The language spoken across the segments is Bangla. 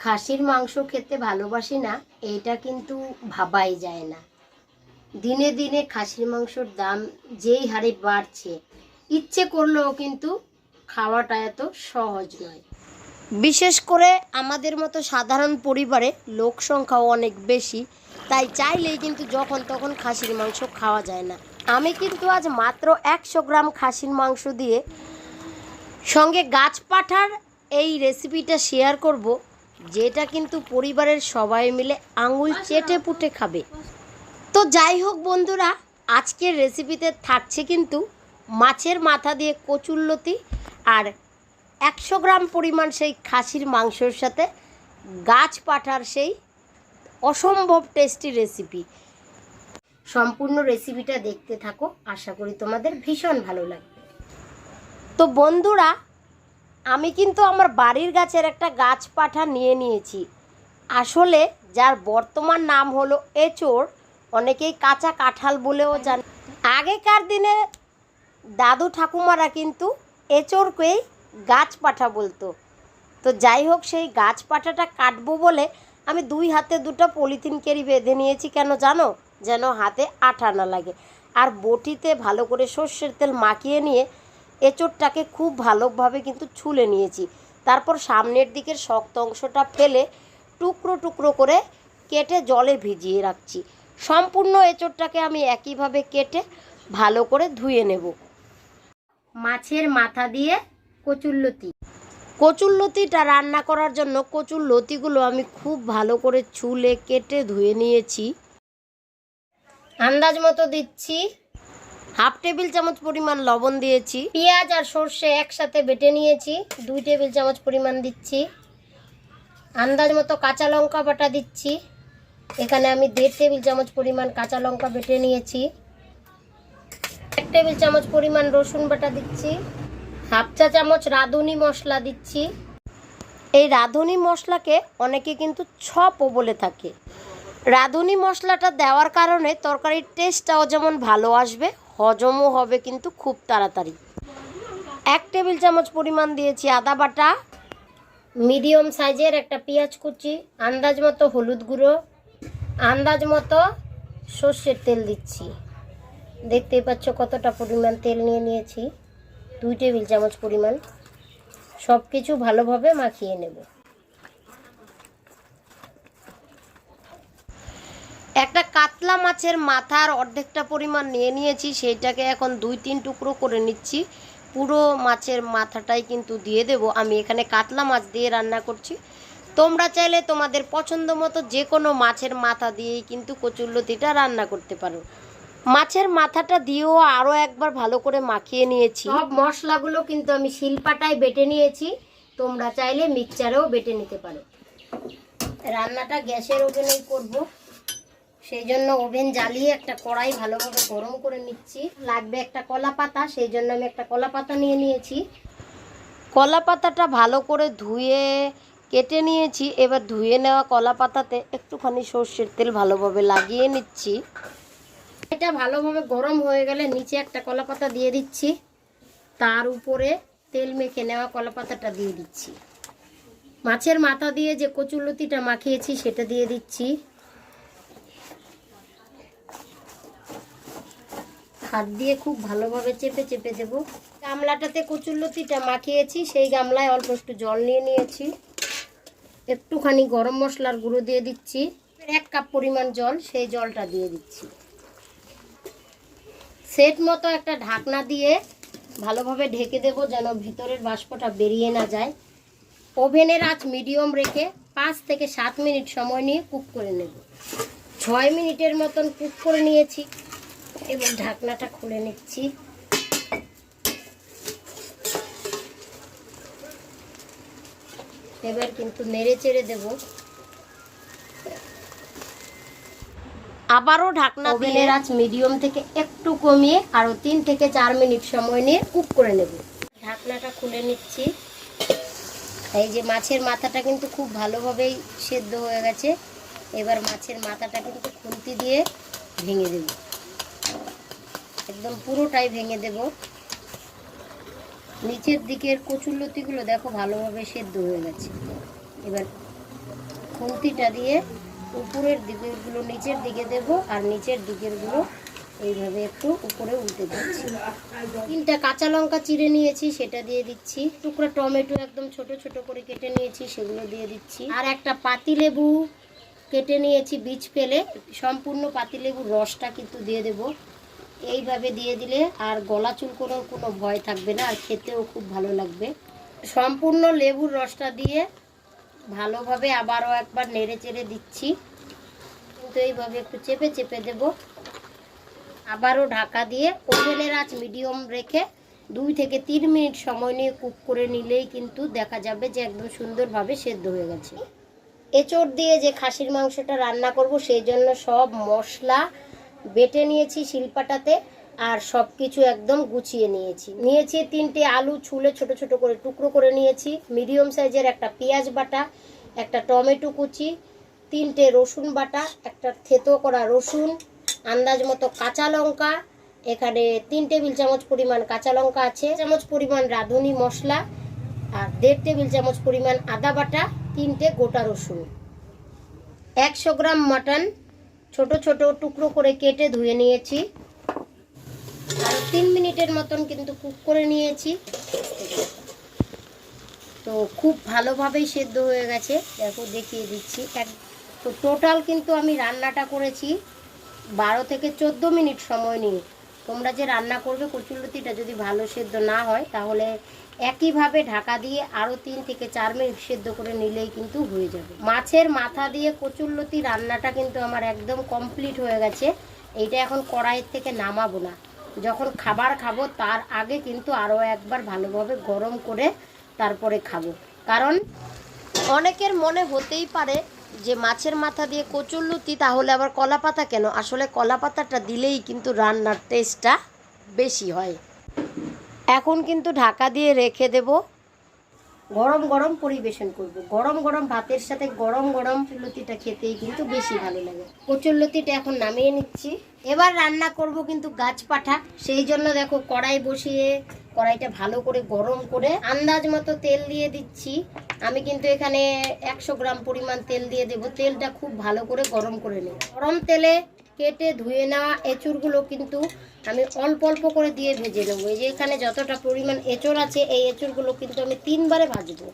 খাসির মাংস খেতে ভালোবাসি না এইটা কিন্তু ভাবাই যায় না। দিনে দিনে খাসির মাংসর দাম যেই হারে বাড়ছে, ইচ্ছে করলেও কিন্তু খাওয়াটা এত সহজ নয়। বিশেষ করে আমাদের মতো সাধারণ পরিবারে লোক সংখ্যাও অনেক বেশি, তাই চাইলেই কিন্তু যখন তখন খাসির মাংস খাওয়া যায় না। আমি কিন্তু আজ মাত্র একশো গ্রাম খাসির মাংস দিয়ে সঙ্গে গাছ পাঠার এই রেসিপিটা শেয়ার করব। যেটা কিন্তু পরিবারের সবাই মিলে আঙুল চেটে পুটে খাবে। তো যাই হোক বন্ধুরা, আজকের রেসিপিতে থাকছে কিন্তু মাছের মাথা দিয়ে কচুরলতি আর একশো গ্রাম পরিমাণ সেই খাসির মাংসর সাথে গাছ পাঠার সেই অসম্ভব টেস্টি রেসিপি সম্পূর্ণ রেসিপিটা দেখতে থাকো, আশা করি তোমাদের ভীষণ ভালো লাগবে। তো বন্ধুরা আমি কিন্তু আমার বাড়ির গাছের একটা গাছ পাঠা নিয়ে নিয়েছি। আসলে যার বর্তমান নাম হলো এচোর অনেকেই কাঁচা কাঁঠাল বলেও জান। আগেকার দিনে দাদু ঠাকুমারা কিন্তু এচোরকেই গাছ পাঠা বলতো। তো যাই হোক, সেই গাছ পাঠাটা কাটবো বলে আমি দুই হাতে দুটো পলিথিন কেরি বেঁধে নিয়েছি কেন জানো? যেন হাতে আঠা না লাগে। আর বটিতে ভালো করে সর্ষের তেল মাখিয়ে নিয়ে এঁচোড়টাকে খুব ভালোভাবে কিন্তু ছুলে নিয়েছি। তারপর সামনের দিকের শক্ত অংশটা ফেলে টুকরো টুকরো করে কেটে জলে ভিজিয়ে রাখছি। সম্পূর্ণ এঁচোড়টাকে আমি একইভাবে কেটে ভালো করে ধুয়ে নেব। মাছের মাথা দিয়ে কচুরলতি কচুর লতিটা রান্না করার জন্য কচুর লতিগুলো আমি খুব ভালো করে ছুলে কেটে ধুয়ে নিয়েছি। আন্দাজ মতো দিচ্ছি। হাফ টেবিল চামচ পরিমাণ লবণ দিয়েছি। পেঁয়াজ আর সর্ষে একসাথে বেটে নিয়েছি। দুই টেবিল চামচ পরিমাণ দিচ্ছি। আন্দাজ মতো কাঁচা লঙ্কা বাটা দিচ্ছি। এখানে আমি দেড় টেবিল চামচ পরিমাণ কাঁচা লঙ্কা বেটে নিয়েছি। এক টেবিল চামচ পরিমাণ রসুন বাটা দিচ্ছি। হাফ চা চামচ রাঁধুনি মশলা দিচ্ছি। এই রাঁধুনি মশলাকে অনেকে কিন্তু ছপও বলে থাকে। রাঁধুনি মশলাটা দেওয়ার কারণে তরকারির টেস্টটাও যেমন ভালো আসবে হজমও হবে কিন্তু খুব তাড়াতাড়ি। এক টেবিল চামচ পরিমাণ দিয়েছি আদা বাটা, মিডিয়াম সাইজের একটা পেঁয়াজ কুচি, আন্দাজ মতো হলুদ গুঁড়ো, আন্দাজ মতো সর্ষের তেল দিচ্ছি। দেখতেই পাচ্ছ কতটা পরিমাণ তেল নিয়ে নিয়েছি। দুই টেবিল চামচ পরিমাণ। সব কিছু ভালোভাবে মাখিয়ে নেব একটা কাতলা মাছের মাথার অর্ধেকটা পরিমাণ নিয়ে নিয়েছি, সেইটাকে এখন দুই তিন টুকরো করে নিচ্ছি। পুরো মাছের মাথাটাই কিন্তু দিয়ে দেব। আমি এখানে কাতলা মাছ দিয়ে রান্না করছি। তোমরা চাইলে তোমাদের পছন্দ মতো যে কোনো মাছের মাথা দিয়েই কিন্তু কচুরলতিটা রান্না করতে পারো। মাছের মাথাটা দিয়েও আরও একবার ভালো করে মাখিয়ে নিয়েছি। সব মশলাগুলো কিন্তু আমি শিলপাটায় বেটে নিয়েছি। তোমরা চাইলে মিক্সচারেও বেটে নিতে পারো। রান্নাটা গ্যাসের ওভেনেই করব। সেই জন্য ওভেন জ্বালিয়ে একটা কড়াই ভালোভাবে গরম করে নিচ্ছি। লাগবে একটা কলা পাতা, সেই জন্য আমি একটা কলা পাতা নিয়ে নিয়েছি। কলা পাতাটা ভালো করে ধুয়ে কেটে নিয়েছি। এবার ধুয়ে নেওয়া কলা পাতাতে একটুখানি সর্ষের তেল ভালোভাবে লাগিয়ে নিচ্ছি। এটা ভালোভাবে গরম হয়ে গেলে নিচে একটা কলা পাতা দিয়ে দিচ্ছি। তার উপরে তেল মেখে নেওয়া কলা পাতাটা দিয়ে দিচ্ছি। মাছের মাথা দিয়ে যে কচুলতিটা মাখিয়েছি, সেটা দিয়ে দিচ্ছি। হাত দিয়ে খুব ভালোভাবে চেপে চেপে দেব। গামলাটাতে কচুরলতিটা মাখিয়েছি, সেই গামলায় অল্প একটু জল নিয়ে নিয়েছি। একটুখানি গরম মশলার গুঁড়ো দিয়ে দিচ্ছি, এক কাপ পরিমাণ জল, সেই জলটা দিয়ে দিচ্ছি। সেট মতো একটা ঢাকনা দিয়ে ভালোভাবে ঢেকে দেব যেন ভিতরের বাষ্পটা বেরিয়ে না যায়। ওভেনের আঁচ মিডিয়াম রেখে পাঁচ থেকে সাত মিনিট সময় নিয়ে কুক করে নেব। ছয় মিনিটের মতন কুক করে নিয়েছি। এবার ঢাকনাটা খুলে নিচ্ছি। এবার কিন্তু নেড়ে চেড়ে দেবো। আবারও ঢাকনা ওভেনের আঁচ মিডিয়াম থেকে একটু কমিয়ে আরও তিন থেকে চার মিনিট সময় নিয়ে কুক করে নেব। ঢাকনাটা খুলে নিচ্ছি। এই যে মাছের মাথাটা কিন্তু খুব ভালোভাবেই সেদ্ধ হয়ে গেছে। এবার মাছের মাথাটা কিন্তু খুন্তি দিয়ে ভেঙে দেব। একদম পুরোটাই ভেঙে দেব। নিচের দিকের কচুরলতিগুলো দেখো ভালোভাবে সেদ্ধ হয়ে গেছে। এবার খুন্তিটা দিয়ে উপরের দিকেরগুলো নিচের দিকে দেব আর নিচের দিকেরগুলো এইভাবে একটু উপরে উল্টে দিচ্ছি। তিনটা কাঁচা লঙ্কা চিড়ে নিয়েছি, সেটা দিয়ে দিচ্ছি। টুকরা টমেটো একদম ছোট ছোট করে কেটে নিয়েছি, সেগুলো দিয়ে দিচ্ছি। আর একটা পাতিলেবু কেটে নিয়েছি বীজ ফেলে। সম্পূর্ণ পাতিলেবুর রসটা কিন্তু দিয়ে দেব। এইভাবে দিয়ে দিলে আর গলা চুলকোনোর কোনো ভয় থাকবে না, আর খেতেও খুব ভালো লাগবে। সম্পূর্ণ লেবুর রসটা দিয়ে ভালোভাবে আবারও একবার নেড়ে চেড়ে দিচ্ছি। কিন্তু এইভাবে একটু চেপে চেপে দেব। আবারও ঢাকা দিয়ে ওভেনের আঁচ মিডিয়াম রেখে দুই থেকে তিন মিনিট সময় নিয়ে কুক করে নিলেই কিন্তু দেখা যাবে যে একদম সুন্দরভাবে সেদ্ধ হয়ে গেছে। এঁচড় দিয়ে যে খাসির মাংসটা রান্না করব, সেই জন্য সব মশলা বেটে নিয়েছি শিলপাটাতে আর সব কিছু একদম গুছিয়ে নিয়েছি। নিয়েছি তিনটে আলু ছুলে ছোট ছোট করে টুকরো করে নিয়েছি। মিডিয়াম সাইজের একটা পেঁয়াজ বাটা, একটা টমেটো কুচি, তিনটে রসুন বাটা, একটা থেতো করা রসুন, আন্দাজ মতো কাঁচা লঙ্কা, এখানে তিন টেবিল চামচ পরিমাণ কাঁচা লঙ্কা আছে চামচ পরিমাণ রাঁধুনি মশলা, আর দেড় টেবিল চামচ পরিমাণ আদা বাটা, তিনটে গোটা রসুন। একশো গ্রাম মাটন ছোট ছোট টুকরো করে কেটে ধুয়ে নিয়েছি। আর তিন মিনিটের মতন কিন্তু কুক করে নিয়েছি। তো খুব ভালোভাবেই সেদ্ধ হয়ে গেছে। দেখো, দেখিয়ে দিচ্ছি। এক, তো টোটাল কিন্তু আমি রান্নাটা করেছি বারো থেকে চোদ্দ মিনিট সময় নিয়ে। তোমরা যে রান্না করবে কচুরলতিটা যদি ভালো সেদ্ধ না হয়, তাহলে একইভাবে ঢাকা দিয়ে আরও তিন থেকে চার মিনিট সেদ্ধ করে নিলেই কিন্তু হয়ে যাবে। মাছের মাথা দিয়ে কচুরলতি রান্নাটা কিন্তু আমার একদম কমপ্লিট হয়ে গেছে। এইটা এখন কড়াইয়ের থেকে নামাবো না। যখন খাবার খাব তার আগে কিন্তু আরও একবার ভালোভাবে গরম করে তারপরে খাব। কারণ অনেকের মনে হতেই পারে যে মাছের মাথা দিয়ে কচুরলুতি, তাহলে আবার কলা পাতা কেন? আসলে কলা পাতাটা দিলেই কিন্তু রান্নার টেস্টটা বেশি হয়। এখন কিন্তু ঢাকা দিয়ে রেখে দেব। গরম গরম পরিবেশন করব। গরম গরম ভাতের সাথে গরম গরম লতিটা খেতেই কিন্তু বেশি ভালো লাগে। কচুর লতিটা এখন নামিয়ে নিচ্ছি। এবার রান্না করব কিন্তু গাছ পাঠা। সেই জন্য দেখো কড়াই বসিয়ে কড়াইটা ভালো করে গরম করে আন্দাজ মতো তেল দিয়ে দিচ্ছি। আমি কিন্তু এখানে একশো গ্রাম পরিমাণ তেল দিয়ে দেব। তেলটা খুব ভালো করে গরম করে নেব। গরম তেলে কেটে ধুয়ে নেওয়া এঁচুরগুলো কিন্তু আমি অল্প অল্প করে দিয়ে ভেজে নেব। এই যে এখানে যতটা পরিমাণ এঁচড় আছে, এই এঁচড়গুলো কিন্তু আমি তিনবারে ভাজবো।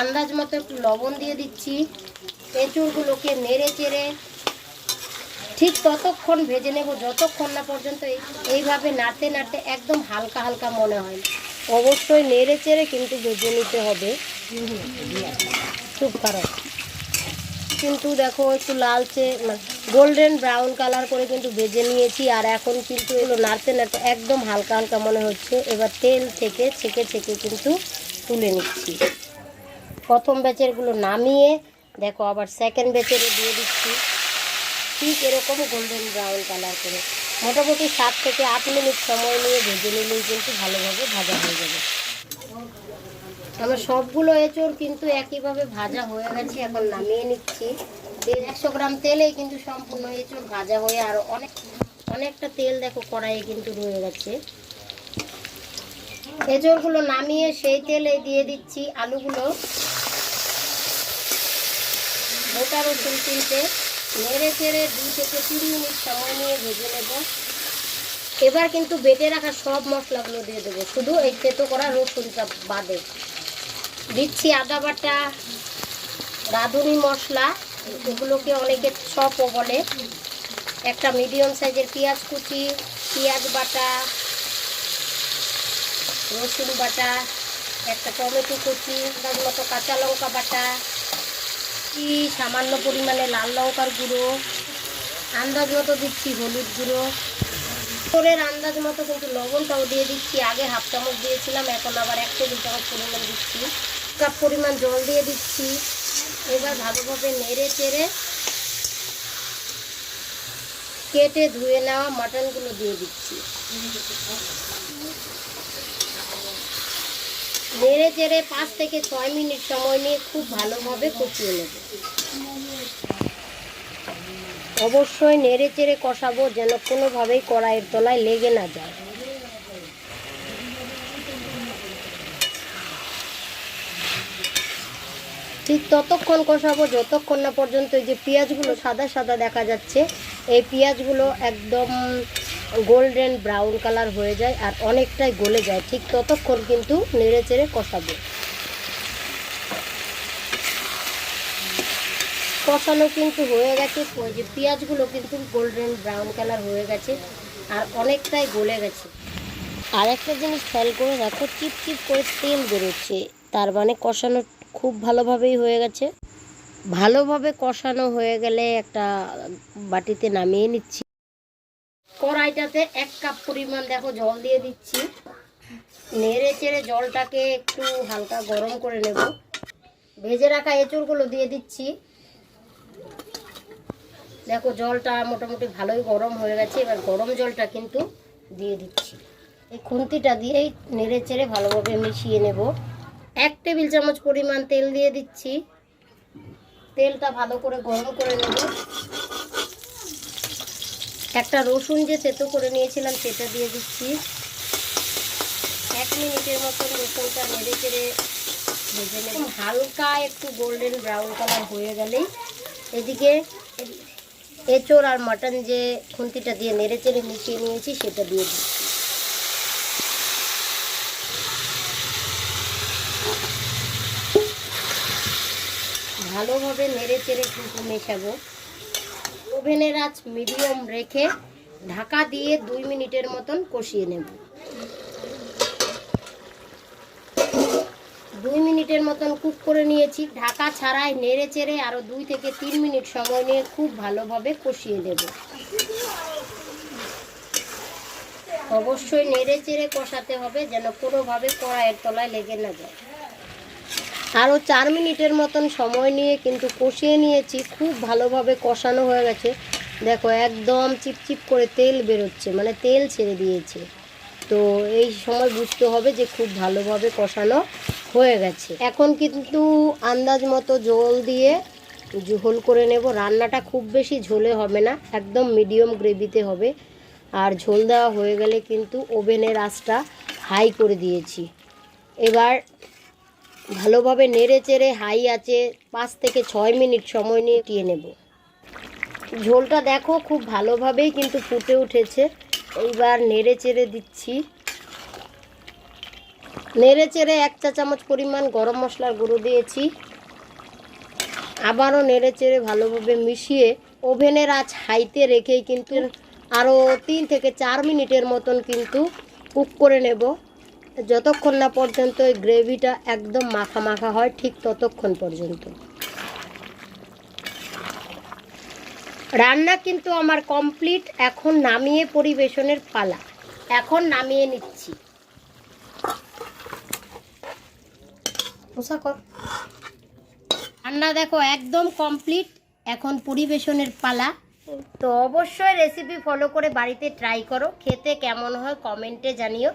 আন্দাজ মতো একটু লবণ দিয়ে দিচ্ছি। এঁচুরগুলোকে নেড়ে চেড়ে ঠিক ততক্ষণ ভেজে নেব, যতক্ষণ না পর্যন্ত এইভাবে নাড়তে নাড়তে একদম হালকা হালকা মনে হয়। অবশ্যই নেড়ে চেড়ে কিন্তু ভেজে নিতে হবে। খুব খারাপ কিন্তু দেখো একটু লালচে গোল্ডেন ব্রাউন কালার করে কিন্তু ভেজে নিয়েছি, আর এখন কিন্তু এগুলো নাড়তে নাড়তে একদম হালকা হালকা মনে হচ্ছে। এবার তেল থেকে ছেঁকে ছেঁকে কিন্তু তুলে নিচ্ছি। প্রথম ব্যাচেরগুলো নামিয়ে, দেখো আবার সেকেন্ড ব্যাচেরও দিয়ে দিচ্ছি। ঠিক এরকম গোল্ডেন ব্রাউন কালার করে। মোটামুটি সাত থেকে আট মিনিট সময় নিয়ে ভেজে নিলেই কিন্তু ভালোভাবে ভাজা হয়ে যাবে। আমার সবগুলো এঁচড় কিন্তু একইভাবে ভাজা হয়ে গেছে, এখন নামিয়ে নিচ্ছি। তেল একশো গ্রাম তেলেই কিন্তু সম্পূর্ণ এঁচড় ভাজা হয়ে আর অনেক, অনেকটা তেল দেখো কড়াইয়ে কিন্তু রয়ে গেছে। এঁচড়গুলো নামিয়ে সেই তেলে দিয়ে দিচ্ছি আলুগুলো। গোটা রসুন তিনটে নেড়ে চেড়ে দুই থেকে তিন মিনিট সময় নিয়ে ভেজে নেব। এবার কিন্তু বেটে রাখা সব মশলাগুলো দিয়ে দেবো, শুধু এই তেতো করা রসুনটা বাদে। দিচ্ছি আদা বাটা রাঁধুনি মশলা, এগুলোকে অনেকে চপও বলে। একটা মিডিয়াম সাইজের পেঁয়াজ কুচি, পেঁয়াজ বাটা, রসুন বাটা, একটা টমেটো কুচি তার মতো কাঁচা লঙ্কা বাটা, কি সামান্য পরিমাণে লাল লঙ্কার গুঁড়ো, আন্দাজ মতো দিচ্ছি হলুদ গুঁড়ো। করে আন্দাজ মতো কিন্তু লবণটাও দিয়ে দিচ্ছি, আগে হাফ চামচ দিয়েছিলাম, এখন আবার এক টেবিল চামচ পরিমাণ দিচ্ছি। কাপ পরিমাণ জল দিয়ে দিচ্ছি। এবার ভালোভাবে নেড়ে চেড়ে কেটে ধুয়ে নেওয়া মাটনগুলো দিয়ে দিচ্ছি। নেড়ে চেড়ে পাঁচ থেকে ছয় মিনিট সময় নিয়ে খুব ভালোভাবে কষিয়ে নেব। অবশ্যই নেড়ে চেড়ে কষাবো যেন কোনোভাবেই কড়াইয়ের তলায় লেগে না যায়। ঠিক ততক্ষণ কষাবো, যতক্ষণ না পর্যন্ত এই যে পেঁয়াজগুলো সাদা সাদা দেখা যাচ্ছে, এই পেঁয়াজগুলো একদম গোল্ডেন ব্রাউন কালার হয়ে যায় আর অনেকটাই গলে যায়। ঠিক ততক্ষণ কিন্তু নেড়ে চেড়ে কষাবো। কষানো কিন্তু হয়ে গেছে, ওই যে পেঁয়াজগুলো কিন্তু গোল্ডেন ব্রাউন কালার হয়ে গেছে আর অনেকটাই গলে গেছে। আর একটা জিনিস খেয়াল করে দেখো চিপ চিপ করে তেল বেরোচ্ছে, তার মানে কষানো খুব ভালোভাবেই হয়ে গেছে। ভালোভাবে কষানো হয়ে গেলে একটা বাটিতে নামিয়ে নিচ্ছি। কড়াইটাতে এক কাপ পরিমাণ দেখো জল দিয়ে দিচ্ছি। নেড়ে চেড়ে জলটাকে একটু হালকা গরম করে নেব। ভেজে রাখা এঁচড়গুলো দিয়ে দিচ্ছি। দেখো জলটা মোটামুটি ভালোই গরম হয়ে গেছে, এবার গরম জলটা কিন্তু দিয়ে দিচ্ছি। এই খুন্তিটা দিয়েই নেড়ে চেড়ে ভালোভাবে মিশিয়ে নেব। এক টেবিল চামচ পরিমাণ তেল দিয়ে দিচ্ছি। তেলটা ভালো করে গরম করে নেব। একটা রসুন যে সেতো করে নিয়েছিলাম সেটা দিয়ে দিচ্ছি। এক মিনিটের মতন রসুনটা নেড়ে চেড়ে ভেজে নেব। হালকা একটু গোল্ডেন ব্রাউন কালার হয়ে গেলেই এদিকে এঁচোড় আর মাটন যে খুন্তিটা দিয়ে নেড়ে চেড়ে মিশিয়ে নিয়েছি সেটা দিয়ে দিচ্ছি। ভালোভাবে নেড়ে চেড়ে কিন্তু মেশাবো। ওভেনের আঁচ মিডিয়াম রেখে ঢাকা দিয়ে দুই মিনিটের মতন কষিয়ে নেব। দুই মিনিটের মতন কুক করে নিয়েছি। ঢাকা ছাড়াই নেড়ে চেড়ে আরও দুই থেকে তিন মিনিট সময় নিয়ে খুব ভালোভাবে কষিয়ে নেব। অবশ্যই নেড়ে চেড়ে কষাতে হবে যেন কোনোভাবে কড়াইয়ের তলায় লেগে না যায়। আরও চার মিনিটের মতন সময় নিয়ে কিন্তু কষিয়ে নিয়েছি। খুব ভালোভাবে কষানো হয়ে গেছে। দেখো, একদম চিপচিপ করে তেল বেরোচ্ছে মানে তেল ছেড়ে দিয়েছে। তো এই সময় বুঝতে হবে যে খুব ভালোভাবে কষানো হয়ে গেছে। এখন কিন্তু আন্দাজ মতো জল দিয়ে ঝোল করে নেব। রান্নাটা খুব বেশি ঝোলে হবে না, একদম মিডিয়াম গ্রেভিতে হবে। আর ঝোল দেওয়া হয়ে গেলে কিন্তু ওভেনের আঁচটা হাই করে দিয়েছি। এবার ভালোভাবে নেড়ে চেড়ে হাই আছে, পাঁচ থেকে ছয় মিনিট সময় নিয়ে টিয়ে নেব। ঝোলটা দেখো খুব ভালোভাবেই কিন্তু ফুটে উঠেছে। এইবার নেড়ে চেড়ে দিচ্ছি। নেড়ে চেড়ে এক চা চামচ পরিমাণ গরম মশলার গুঁড়ো দিয়েছি। আবারও নেড়ে চেড়ে ভালোভাবে মিশিয়ে ওভেনের আঁচ হাইতে রেখেই কিন্তু আরও তিন থেকে চার মিনিটের মতন কিন্তু কুক করে নেব। যতক্ষণ না পর্যন্ত এই গ্রেভিটা একদম মাখা মাখা হয়, ঠিক ততক্ষণ পর্যন্ত। রান্না কিন্তু আমার কমপ্লিট এখন নামিয়ে পরিবেশনের পালা। এখন নামিয়ে নিচ্ছি। রান্না দেখো, একদম কমপ্লিট এখন পরিবেশনের পালা। তো অবশ্যই রেসিপি ফলো করে বাড়িতে ট্রাই করো। খেতে কেমন হয় কমেন্টে জানিও।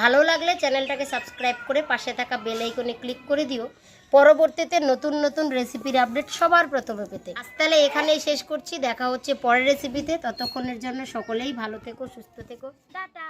ভালো লাগলে চ্যানেলটাকে সাবস্ক্রাইব করে পাশে থাকা বেল আইকনে ক্লিক করে দিও। পরবর্তীতে নতুন নতুন রেসিপির আপডেট সবার প্রথমে পেতে। আজ তাহলে এখানেই শেষ করছি। দেখা হচ্ছে পরের রেসিপিতে। ততক্ষণের জন্য সকলেই ভালো থেকো, সুস্থ থেকো। টাটা!